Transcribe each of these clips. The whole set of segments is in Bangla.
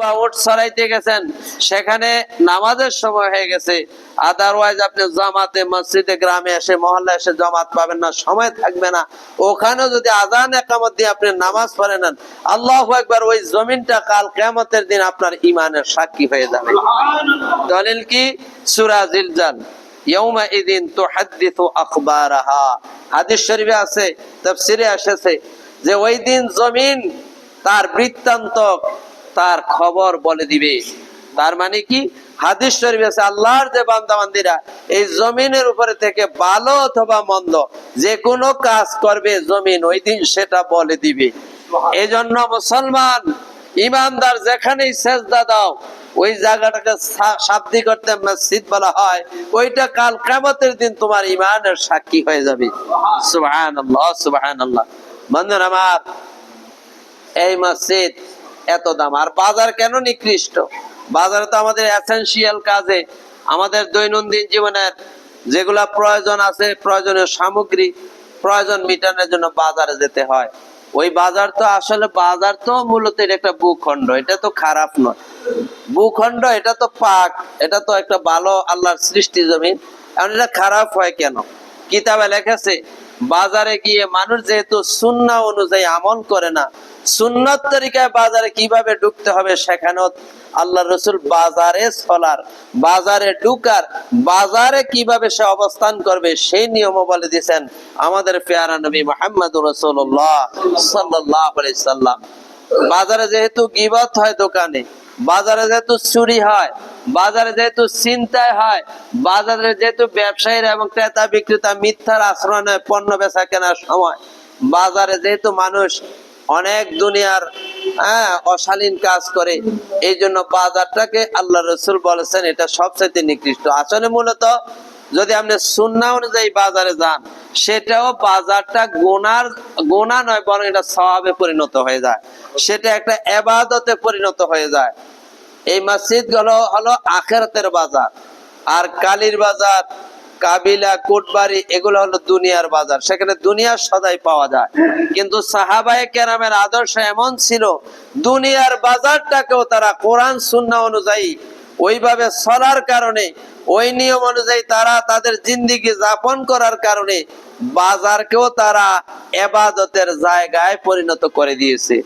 বা সরাইতে গেছেন, সেখানে নামাজের সময় হয়ে গেছে। আদারওয়াইজ আপনি জামাতে, মসজিদে, গ্রামে এসে মহল্লা এসে জামাত পাবেন না, সময় থাকবে না। যদি আজান একামত দিয়ে আপনি নামাজ পড়ে নেন, আল্লাহ একবার ওই জমিনটা কাল কেমতের দিন আপনার ইমানের সাক্ষী হয়ে যাবে। দলিল কি? সুরা জিলজাল। ইয়ৌমা ইদিন তো হাদিসু আখবারাহা। হাদিস শরীফে আছে, তাফসিরে এসেছে যে ওই দিন জমিন তার বৃত্তান্ত তার খবর বলে দিবে। তার মানে কি? হাদিস শরীফ আছে, আল্লাহর যে বান্দাবান্দিরা এই জমিনের উপরে থেকে ভালো অথবা মন্দ, যে কোনো কাজ করবে জমিন, ওই দিন সেটা বলে দিবে। এই জন্য মুসলমান, ইমানদার যেখানেই সেজদা দাও, ওই জায়গাটাকে শাব্দি করতে মসজিদ বলা হয়, ওইটা কাল কেমতের দিন তোমার ইমানের সাক্ষী হয়ে যাবে। সুবহান আল্লাহ সুবহান বন্ধুরা আমার, এই মসজিদ এত দাম। আর বাজার কেন নিকৃষ্ট? বাজারে তো আমাদের এসেনশিয়াল কাজে, আমাদের দৈনন্দিন জীবনের যেগুলা প্রয়োজন আছে, প্রয়োজনীয় সামগ্রী, প্রয়োজন মিটানোর জন্য বাজারে যেতে হয়। ওই বাজার তো আসলে, বাজার তো মূলত একটা ভূখণ্ড, এটা তো খারাপ নয়। ভূখণ্ড, এটা তো পাক, এটা তো একটা ভালো আল্লাহর সৃষ্টি জমিন। এখন এটা খারাপ হয় কেন? কিতাবে লেখেছে বাজারে গিয়ে মানুষ যেহেতু সুন্না অনুযায়ী আমল করে না সুন্নত তরিকায় বাজারে কীভাবে ঢুকতে হবে সেখানেও আল্লাহ রসুল বাজারে চলার, বাজারে ঢুকার, বাজারে কীভাবে সে অবস্থান করবে সেই নিয়ম বলে দিয়েছেন আমাদের পেয়ারা নবী মোহাম্মদ রসুল্লাহ সাল্লাহ সাল্লাম। বাজারে যেহেতু গিবত হয় দোকানে, বাজারে যেহেতু চুরি হয়, বাজারে যেহেতু চিন্তায় হয়, বাজারে যেহেতু ব্যবসায়ীরা এবং ক্রেতা বিক্রেতা মিথ্যার আশ্রয় নেয় পণ্য বেচা কেনার সময়, বাজারে যেহেতু মানুষ অনেক দুনিয়ার হ্যাঁ অশালীন কাজ করে এই জন্য বাজারটাকে আল্লাহ রসুল বলেছেন এটা সবচাইতে নিকৃষ্ট। আসলে মূলত যদি আপনি সুন্না অনুযায়ী বাজারে যান, সেটাও বাজারটা গোনার, গোনা নয়, বরং এটা স্বভাবে পরিণত হয়ে যায়। সেটা একটা এবাদতে পরিণত হয়ে যায়। এই মসজিদগুলো হলো আখেরাতের বাজার। আর কালীর বাজার, কাবিলা, কোটবাড়ি, এগুলো হলো দুনিয়ার বাজার। সেখানে দুনিয়ার সদাই পাওয়া যায়। কিন্তু সাহাবায়ে কেরামের আদর্শ এমন ছিল, দুনিয়ার বাজারটাকেও তারা কোরআন, সুন্না অনুযায়ী ওইভাবে চলার কারণে, ওই নিয়ম অনুযায়ী তারা তাদের জিন্দিগি যাপন করার কারণে বাজারকেও তারা এবাদতের জায়গায় পরিণত করে দিয়েছে।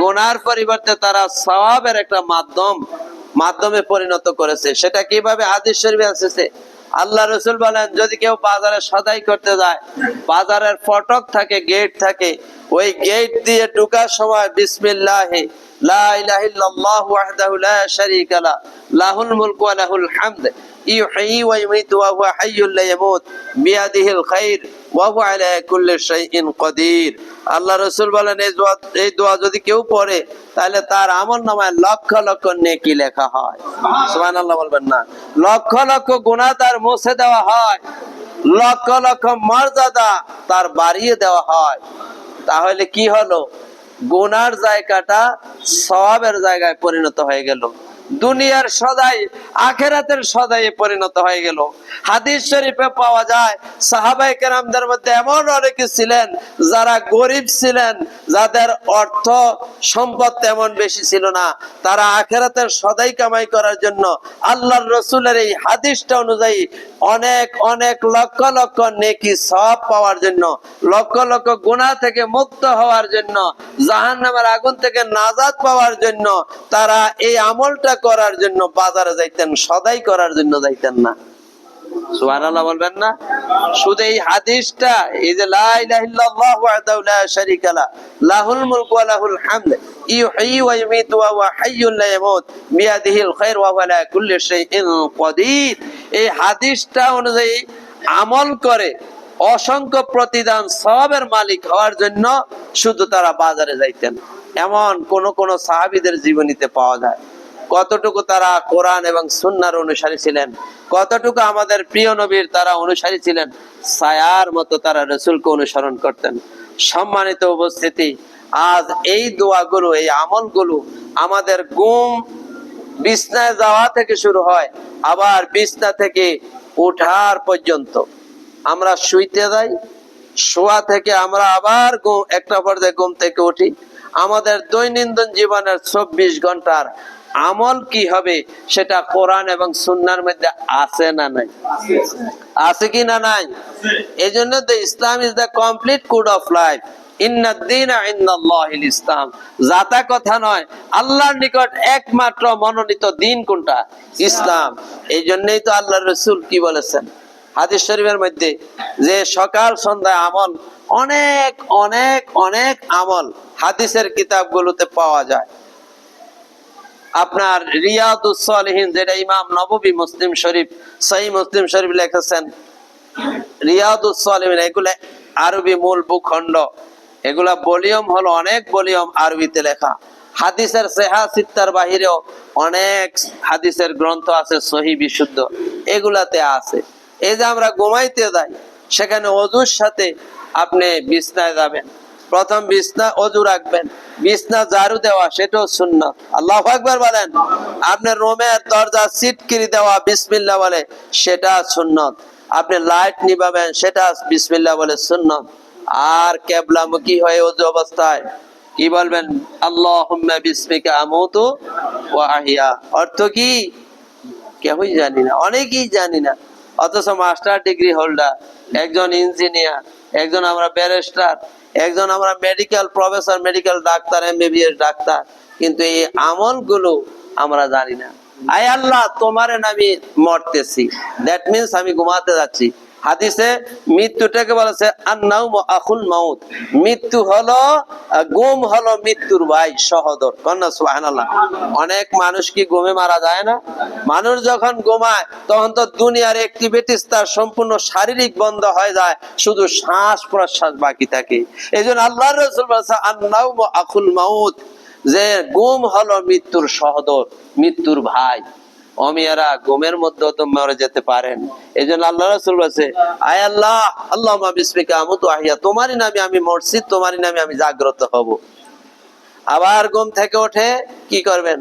গোনার পরিবর্তে তারা সওয়াবের একটা মাধ্যম, মাধ্যমে পরিণত করেছে। সেটা কীভাবে? হাদিস শরীফে এসেছে আল্লাহ রসুল বলেন, যদি কেউ বাজারে সদাই করতে যায়, বাজারের ফটক থাকে গেট থাকে, ওই গেট দিয়ে ঢুকার সময় বিসমিল্লাহি লা ইলাহা আল্লাহ রাসূল বলেন, এই দোয়া এই দোয়া যদি কেউ পড়ে, তাহলে তার আমল নামায় লক্ষ লক্ষ নেকি লেখা হয়। সুবহানাল্লাহ বলবেন না। লক্ষ লক্ষ গুনাহ তার মুছে দেওয়া হয়, লক্ষ লক্ষ মর্যাদা তার বাড়িয়ে দেওয়া হয়। তাহলে কি হলো? গুনার জায়গাটা সবাবের জায়গায় পরিণত হয়ে গেল। দুনিয়ার সদাই, আখেরাতের সদাইয়ে পরিণত হয়ে গেল। হাদিস শরীফে পাওয়া যায় সাহাবাই কেরামদের মধ্যে এমন অনেকে ছিলেন যারা গরিব ছিলেন, যাদের অর্থ সম্পদ তেমন বেশি ছিল না। তারা আখেরাতের সদাই কামাই করার জন্য আল্লাহর রসুলের এই হাদিসটা অনুযায়ী অনেক অনেক লক্ষ লক্ষ নেকি সব পাওয়ার জন্য, লক্ষ লক্ষ গুণা থেকে মুক্ত হওয়ার জন্য জাহান নামের আগুন থেকে নাজাদ পাওয়ার জন্য তারা এই আমলটা করার জন্য বাজারে যাইতেন, সদাই করার জন্য যাইতেন না। অনুযায়ী আমল করে অসংখ্য প্রতিদান সবের মালিক হওয়ার জন্য শুধু তারা বাজারে যাইতেন। এমন কোন কোন সাহাবীদের জীবনীতে পাওয়া যায়। কতটুকু তারা কোরআন এবং সুন্নার অনুসারী ছিলেন? কতটুকু আমাদের প্রিয় নবীর তারা অনুসারী ছিলেন? ছায়ার মতো তারা রসুলকে অনুসরণ করতেন। সম্মানিত উপস্থিতি, আজ এই দোয়াগুলো, এই আমলগুলো আমাদের গুম বিছনায় যাওয়া থেকে শুরু হয়, আবার বিছনা থেকে ওঠার পর্যন্ত। আমরা শুইতে যাই, শোয়া থেকে আমরা আবার একটা পর্যায়ে ঘুম থেকে উঠি। আমাদের দৈনন্দিন জীবনের চব্বিশ ঘণ্টার আমল কি হবে সেটা কোরআন এবং সুন্নার মধ্যে আছে না নাই? আছে কি না নাই? এই জন্য তো Islam is the complete code of life মনোনীত দিন কোনটা? ইসলাম। এই জন্যই তো আল্লাহ রসুল কি বলেছেন? হাদিস শরীফের মধ্যে যে সকাল সন্ধ্যায় আমল, অনেক অনেক অনেক আমল হাদিসের কিতাবগুলোতে পাওয়া যায়। আপনার রিয়াদুসলিহীন যেটা ইমাম নববী মুসলিম শরীফ, সহি মুসলিম শরীফ লিখেছেন রিয়াদুসলিহীন এগুলো আরবি মূল ভূখণ্ড। এগুলা ভলিউম হলো অনেক ভলিউম আরবিতে লেখা। হাদিসের সেহা সিত্তার বাহিরেও অনেক হাদিসের গ্রন্থ আছে, সহি বিশুদ্ধ। এগুলাতে আছে। এই যে আমরা ঘুমাইতে যাই, সেখানে অজুর সাথে আপনি বিছনায় যাবেন। প্রথম বিছনা অজু রাখবেন। বিছনা ঝাড়ু দেওয়া, সেটাও শূন্য আল্লাহ আকবার বলেন, আপনার রুমের দরজা সিটকিরি দেওয়া বিসমিল্লা বলে, সেটা সুন্নত। আপনি লাইট নিভাবেন, সেটা বিসমিল্লা বলে সুন্নত। আর কেবলামুখী হয়ে অজু অবস্থায়, কি বলবেন? আল্লাহ বিসমিকা আমুতু আহিয়া। অর্থ কি? কেউই জানি না, অনেকেই জানি না। অথচ মাস্টার ডিগ্রি হোল্ডার, একজন ইঞ্জিনিয়ার, একজন আমরা ব্যারিস্টার, একজন আমরা medical professor medical doctor MBBS doctor. কিন্তু এই আমলগুলো আমরা জানি না। আয় আল্লাহ, তোমার নামে মরতেছি। দ্যাট মিনস আমি ঘুমাতে যাচ্ছি। হাদিসে মৃত্যুটাকে বলেছে আন্নাউ আখুল মাউত। মৃত্যু হলো গুম হলো মৃত্যুর ভাই, সহদর। কন্যা সুবহানাল্লাহ? অনেক মানুষ কি ঘুমে মারা যায় না? মানুষ যখন ঘুমায়, তখন তো দুনিয়ার অ্যাক্টিভিটিস তার সম্পূর্ণ শারীরিক বন্ধ হয়ে যায়, শুধু শ্বাস প্রশ্বাস বাকি থাকে। এই জন্য আল্লাহ রসুল বলেছে আন্নাউ আখুল মাউত। যে গুম হলো মৃত্যুর সহদর, মৃত্যুর ভাই। অমিয়ারা ঘুমের মধ্যে তো মরে যেতে পারেন। এই জন্য আল্লাহ রসুল বলছে, আয় আল্লাহ আল্লাহ বিসমিকা আমুতু আহিয়া, তোমারই নামে আমি মরছি, তোমারই নামে আমি জাগ্রত হব। আবার ঘুম থেকে ওঠে, কি করবেন?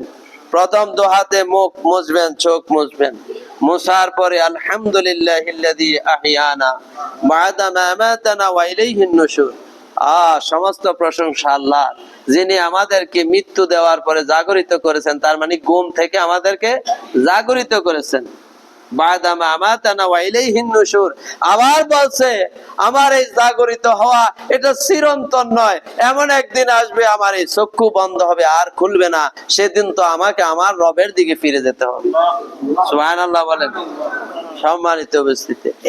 প্রথম দোহাতে মুখ মুছবেন, চোখ মুছবেন। মুসার পরে আলহামদুলিল্লাহ আহিয়ানা বাদা মা আমাতানা ওয়া ইলাইহিন সমস্ত প্রশংসা আল্লাহ। যিনি আমাদেরকে মৃত্যু দেওয়ার পরে জাগরিত করেছেন, তার মানে ঘুম থেকে আমাদেরকে জাগরিত করেছেন। হওয়া এটা চিরন্তন নয়। এমন একদিন আসবে আমার এই চক্ষু বন্ধ হবে, আর খুলবে না। সেদিন তো আমাকে আমার রবের দিকে ফিরে যেতে হবে। সম্মানিত